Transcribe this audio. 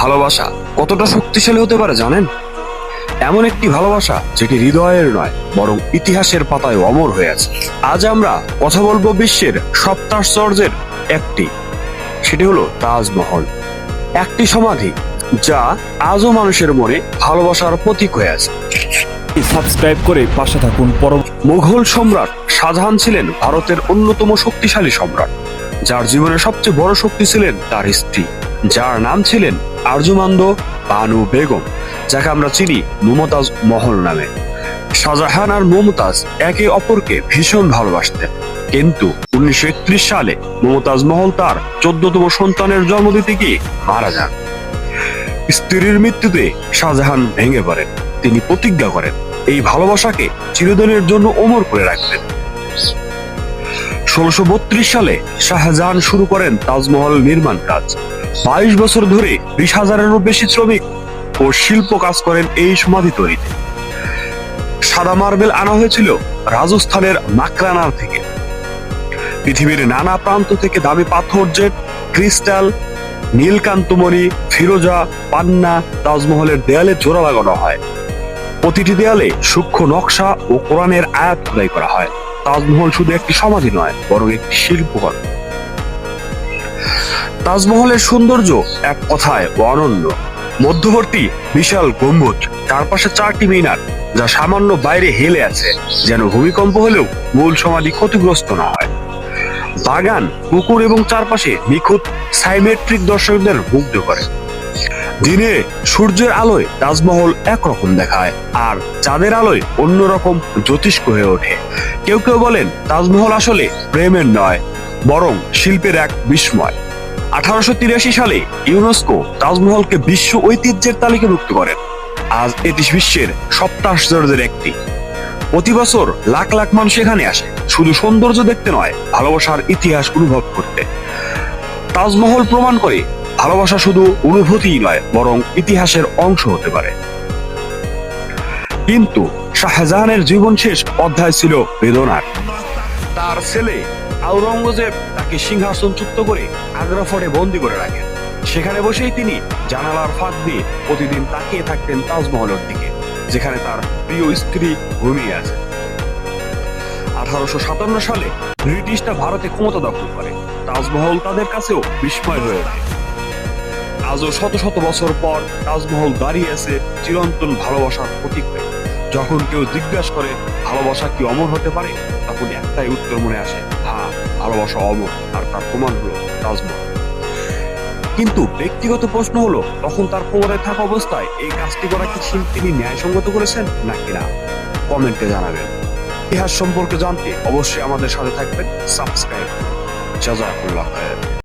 ভালোবাসা কতটা শক্তিশালী হতে পারে জানেন? এমন একটি ভালোবাসা যেটি হৃদয়ের নয় বরং ইতিহাসের পাতায় অমর হয়ে আছে। আজ আমরা কথা বলব বিশ্বের সপ্তাশ্চর্যের একটি। সেটি হলো তাজমহল। একটি সমাধি যা আজও মানুষের মনে ভালোবাসার প্রতীক হয়ে আছে। সাবস্ক্রাইব করে পাশে থাকুন। পরব মুঘল সম্রাট শাহজাহান ছিলেন ভারতের অন্যতম শক্তিশালী সম্রাট যার জীবনে সবচেয়ে বড় শক্তি ছিলেন তার স্ত্রী। যার নাম ছিলেন আরজুমান্দ বানু বেগম, যাকে আমরা চিনি মমতাজ মহল নামে। শাহজাহান আর মমতাজ একে অপরকে ভীষণ ভালোবাসতেন। কিন্তু উনিশশো একত্রিশ সালে মমতাজ মহল তার চোদ্দতম সন্তানের জন্ম দিতে গিয়ে মারা যান। স্ত্রীর মৃত্যুতে শাহজাহান ভেঙে পড়েন। তিনি প্রতিজ্ঞা করেন, এই ভালোবাসাকে চিরদিনের জন্য অমর করে রাখবেন। ষোলোশো সালে শাহজাহান শুরু করেন তাজমহল নির্মাণ কাজ। বাইশ বছর ধরে বিশ হাজারেরও বেশি শ্রমিক ও শিল্প কাজ করেন এই সমাধি তৈরিতে। সাদা মার্বেল আনা হয়েছিল রাজস্থানের মাকরানার থেকে। পৃথিবীর নানা প্রান্ত থেকে দামি পাথর, জেট, ক্রিস্টাল, নীলকান্তমণি, ফিরোজা, পান্না, তাজমহলের দেয়ালে জোড়া লাগানো হয়। প্রতিটি দেয়ালে সূক্ষ্ম নকশা ও কোরআনের আয়াত খোদাই করা হয়। তাজমহল শুধু একটি সমাধি নয়, বরং একটি শিল্পকর্ম তাজমহলের সৌন্দর্য এক কথায় অনন্য। মধ্যবর্তী বিশাল গম্বুজ, চারপাশে চারটি মিনার, যা সামান্য বাইরে হেলে আছে, যেন ভূমিকম্প হলেও মূল সমাধি ক্ষতিগ্রস্ত না হয়। বাগান, পুকুর এবং চারপাশে নিখুঁত সাইমেট্রিক দর্শকদের মুগ্ধ করে। দিনে সূর্যের আলোয় তাজমহল একরকম দেখায়, আর চাঁদের আলোয় অন্যরকম জ্যোতিষ্ক হয়ে ওঠে। কেউ কেউ বলেন, তাজমহল আসলে প্রেমের নয়, বরং শিল্পের এক বিস্ময়। আঠারোশো তিরাশি সালে ইউনেস্কো তাজমহলকে বিশ্ব ঐতিহ্যের তালিকাভুক্ত করেন। আজ এটি বিশ্বের সপ্তাশ্চর্যের একটি। প্রতি বছর লাখ লাখ মানুষ এখানে আসে। শুধু সৌন্দর্য দেখতে নয়, ভালোবাসার ইতিহাস অনুভব করতে। তাজমহল প্রমাণ করে ভালোবাসা শুধু অনুভূতিই নয়, বরং ইতিহাসের অংশ হতে পারে। কিন্তু শাহজাহানের জীবন শেষ অধ্যায় ছিল বেদনার। তার ছেলে আওরঙ্গজেব তাকে সিংহাসনচ্যুত করে আগ্রা ফোর্টে বন্দি করে রাখেন। সেখানে বসেই তিনি জানালার ফাঁক দিয়ে প্রতিদিন তাকিয়ে থাকতেন তাজমহলের দিকে, যেখানে তার প্রিয় স্ত্রী ঘুমিয়ে আছে। আঠারোশো সাতান্ন সালে ব্রিটিশরা ভারতে ক্ষমতা দখল করে। তাজমহল তাদের কাছেও বিস্ময় হয়ে ওঠে। আজও শত শত বছর পর তাজমহল দাঁড়িয়ে আছে চিরন্তন ভালোবাসার প্রতীক হয়ে। যখন কেউ জিজ্ঞাসা করে, ভালোবাসা কি অমর হতে পারে? তখন একটাই উত্তর মনে আসে হ্যাঁ ভালোবাসা অমর, আর তার প্রমাণ হলো তাজমহল। কিন্তু ব্যক্তিগত প্রশ্ন হলো, তখন তার কোমরে থাকা অবস্থায় এই কাজটি করা কি তিনি ন্যায়সঙ্গত করেছেন নাকি না? কমেন্টে জানাবেন। ইতিহাস সম্পর্কে জানতে অবশ্যই আমাদের সাথে থাকবেন। সাবস্ক্রাইব জাজাকুল্লাহ